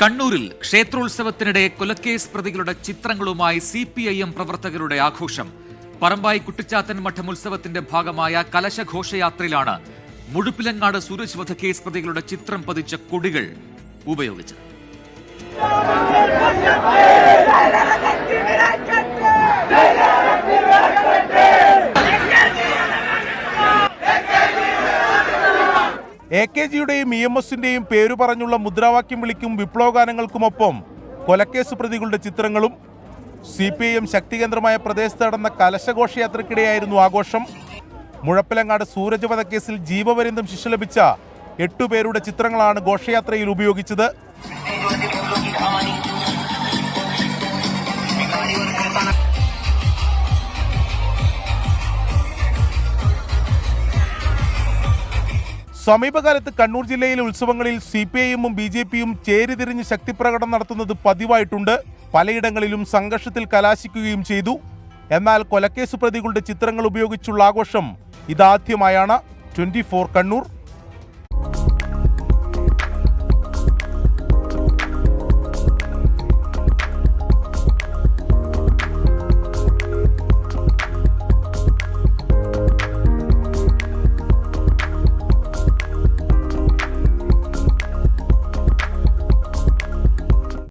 കണ്ണൂരിൽ ക്ഷേത്രോത്സവത്തിനിടെ കൊലക്കേസ് പ്രതികളുടെ ചിത്രങ്ങളുമായി സി പി ഐ എം പ്രവർത്തകരുടെ ആഘോഷം. പറമ്പായി കുട്ടിച്ചാത്തൻ മഠം ഉത്സവത്തിന്റെ ഭാഗമായ കലശഘോഷയാത്രയിലാണ് മുഴുപ്പിലങ്ങാട് സൂരജ് വധക്കേസ് പ്രതികളുടെ ചിത്രം പതിച്ച കൊടികൾ ഉപയോഗിച്ചത്. എ കെ ജിയുടെയും ഇ എം എസിന്റെയും പേരു പറഞ്ഞുള്ള മുദ്രാവാക്യം വിളിക്കും വിപ്ലവഗാനങ്ങൾക്കുമൊപ്പം കൊലക്കേസ് പ്രതികളുടെ ചിത്രങ്ങളും സി പി ഐ എം ശക്തികേന്ദ്രമായ പ്രദേശത്ത് നടന്ന കലശഘോഷയാത്രക്കിടെയായിരുന്നു ആഘോഷം. മുഴപ്പിലങ്ങാട് സൂരജ് വധക്കേസിൽ ജീവപര്യന്തം ശിക്ഷ ലഭിച്ച എട്ടുപേരുടെ ചിത്രങ്ങളാണ് ഘോഷയാത്രയിൽ ഉപയോഗിച്ചത്. സമീപകാലത്ത് കണ്ണൂർ ജില്ലയിലെ ഉത്സവങ്ങളിൽ സി പി ഐയും ബി ജെ പിയും ചേരിതിരിഞ്ഞ് ശക്തിപ്രകടനം നടത്തുന്നത് പതിവായിട്ടുണ്ട്. പലയിടങ്ങളിലും സംഘർഷത്തിൽ കലാശിക്കുകയും ചെയ്തു. എന്നാൽ കൊലക്കേസ് പ്രതികളുടെ ചിത്രങ്ങൾ ഉപയോഗിച്ചുള്ള ആഘോഷം ഇതാദ്യമായാണ്. ട്വന്റി കണ്ണൂർ.